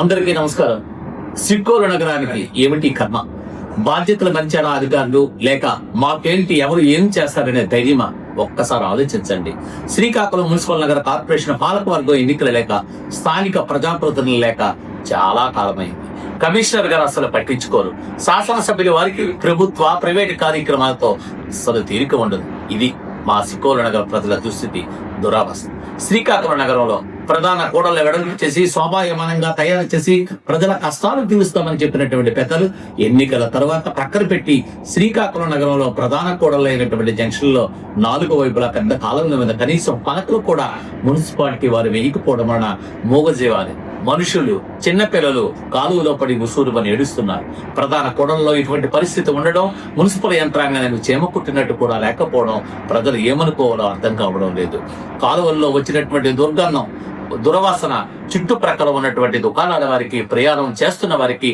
అందరికీ నమస్కారం. సిక్కోలు నగరానికి ఏమిటి కర్మ? బాధ్యతలు మంచారా అధికారులు లేక మాకేంటి ఎవరు ఏం చేస్తారనే ధైర్యమా? ఒక్కసారి ఆలోచించండి. శ్రీకాకుళం మున్సిపల్ నగర కార్పొరేషన్ పాలకవర్గం ఎన్నికలు లేక స్థానిక ప్రజాప్రతినిధులు లేక చాలా కాలమైంది. కమిషనర్ గారు అసలు పట్టించుకోరు. శాసనసభ్యుల వారికి ప్రభుత్వ ప్రైవేటు కార్యక్రమాలతో అసలు తీరిక ఉండదు. ఇది మా సిక్కోలు నగర ప్రజల దుస్థితి దురావస్థ శ్రీకాకుళం నగరంలో ప్రధాన కూడలు వెడల్పు చేసి శోభాయమానంగా తయారు చేసి ప్రజల కష్టాలు తీరుస్తామని చెప్పినటువంటి పెద్దలు ఎన్నికల తర్వాత పక్కన పెట్టి శ్రీకాకుళం నగరంలో ప్రధాన కూడలు అయినటువంటి జంక్షన్లో నాలుగు వైపులా పెద్ద కాలంలో మీద కనీసం పలకలు కూడా మున్సిపాలిటీ వారు వేయకపోవడం వలన మూగజీవాలి. మనుషులు చిన్నపిల్లలు కాలువలో పడి ముసూరుమని ఏడుస్తున్నారు. ప్రధాన కొడంలో ఇటువంటి పరిస్థితి ఉండడం మున్సిపల్ యంత్రాంగాన్ని చేమ కుట్టినట్టు కూడా లేకపోవడం ప్రజలు ఏమనుకోవాలో అర్థం కావడం లేదు. కాలువల్లో వచ్చినటువంటి దుర్గంధం దురవాసన చుట్టుప్రక్కల ఉన్నటువంటి దుకాణాల వారికి ప్రయాణం చేస్తున్న వారికి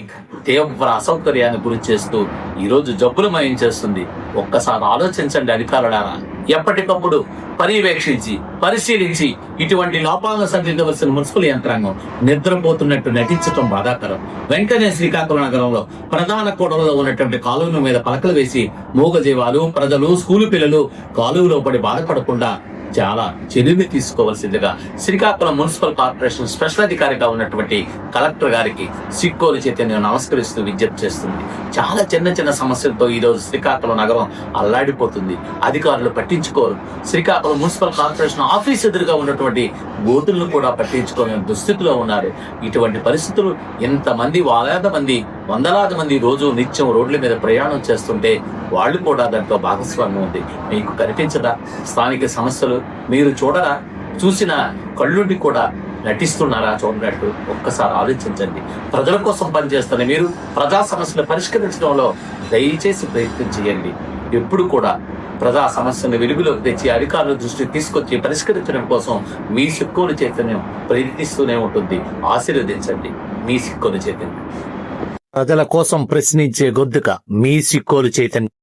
తీవ్ర అసౌకర్యాన్ని గురి చేస్తూ ఈరోజు జబ్బులు మయం చేస్తుంది. ఒక్కసారి ఆలోచించండి అధికారులారా. ఎప్పటికప్పుడు పర్యవేక్షించి పరిశీలించి ఇటువంటి లోపాలను సరిదిద్దవలసిన మున్సిపల్ యంత్రాంగం నిద్రపోతున్నట్టు నటించడం బాధాకరం. వెంటనే శ్రీకాకుళం నగరంలో ప్రధాన కూడలలో ఉన్నటువంటి కాలువల మీద పలకలు వేసి మూగజీవాలు ప్రజలు స్కూలు పిల్లలు కాలువలో పడి బాధపడకుండా చాలా చర్యలు తీసుకోవాల్సిందిగా శ్రీకాకుళం మున్సిపల్ కార్పొరేషన్ స్పెషల్ అధికారిగా ఉన్నటువంటి కలెక్టర్ గారికి సిక్కోలు చైతన్యం నమస్కరిస్తూ విజ్ఞప్తి చేస్తుంది. చాలా చిన్న చిన్న సమస్యలతో ఈరోజు శ్రీకాకుళం నగరం అల్లాడిపోతుంది. అధికారులు పట్టించుకోరు. శ్రీకాకుళం మున్సిపల్ కార్పొరేషన్ ఆఫీస్ ఎదురుగా ఉన్నటువంటి గోతులను కూడా పట్టించుకోలేని దుస్థితిలో ఉన్నారు. ఇటువంటి పరిస్థితులు ఇంతమంది వేలాది మంది వందలాది మంది రోజు నిత్యం రోడ్ల మీద ప్రయాణం చేస్తుంటే వాళ్ళు కూడా దాంట్లో భాగస్వామ్యం ఉంది. మీకు కనిపించదా? స్థానిక సమస్యలు మీరు చూడరా? చూసిన కళ్ళుండి కూడా నటిస్తున్నారా చూడనట్టు ఒక్కసారి ఆలోచించండి. ప్రజల కోసం పనిచేస్తున్న మీరు ప్రజా సమస్యలు పరిష్కరించడంలో దయచేసి ప్రయత్నం చేయండి. ఎప్పుడు కూడా ప్రజా సమస్యను వెలుగులోకి తెచ్చి అధికారుల దృష్టికి తీసుకొచ్చి పరిష్కరించడం కోసం మీ సిక్కుని చైతన్యం ప్రయత్నిస్తూనే ఉంటుంది. ఆశీర్వదించండి. మీ సిక్కుని చైతన్యం. ప్రజల కోసం ప్రశ్నించే గొద్దుక మీ సిక్కోలు చైతన్య